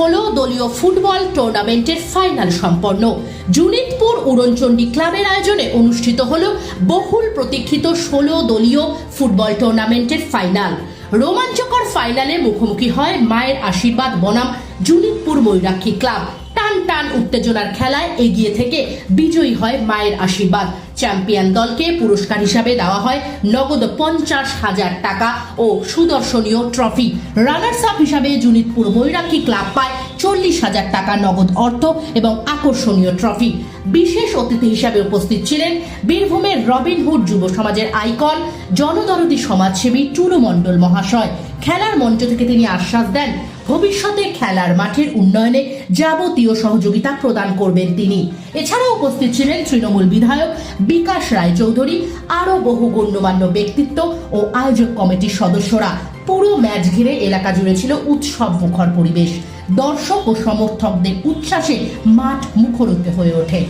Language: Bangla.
ষোলো দলীয় ফুটবল টুর্নামেন্টের ফাইনাল সম্পন্ন। জুনিতপুর উড়নচণ্ডী ক্লাবের আয়োজনে অনুষ্ঠিত হল বহুল প্রতীক্ষিত ষোলো দলীয় ফুটবল টুর্নামেন্টের ফাইনাল রোমাঞ্চকর ফাইনালে মুখোমুখি হয় মায়ের আশীর্বাদ বনাম জুনিতপুর ময়ূরাক্ষী ক্লাব টান উত্তেজনার খেলায় এগিয়ে থেকে বিজয়ী হয় মায়ের আশীর্বাদ। চ্যাম্পিয়ন দলকে পুরস্কার হিসাবে দেওয়া হয় নগদ পঞ্চাশ হাজার টাকা ও সুদর্শনীয় ট্রফি। রানার্স আপ হিসাবে জুনিতপুর ময়ূরাক্ষী ক্লাব পায় চল্লিশ হাজার টাকা নগদ অর্থ এবং আকর্ষণীয় ট্রফি বিশেষ অতিথি হিসাবে উপস্থিত ছিলেন বীরভূমের রবিনহুড যুব সমাজের আইকন, জনদরদি সমাজসেবী টুলু মণ্ডল মহাশয়। খেলার মঞ্চ থেকে তিনি আশ্বাস দেন, ভবিষ্যতে খেলার মাঠের উন্নয়নে যাবতীয় সহযোগিতা প্রদান করবেন তিনি। এছাড়াও উপস্থিত ছিলেন তৃণমূল বিধায়ক বিকাশ রায়চৌধুরী, আরও বহু গণ্যমান্য ব্যক্তিত্ব ও আয়োজক কমিটির সদস্যরা। পুরো ম্যাচ ঘিরে এলাকা জুড়ে ছিল উৎসব মুখর পরিবেশ। দর্শক ও সমর্থকদের উচ্ছ্বাসে মাঠ মুখরিত হয়ে ওঠে।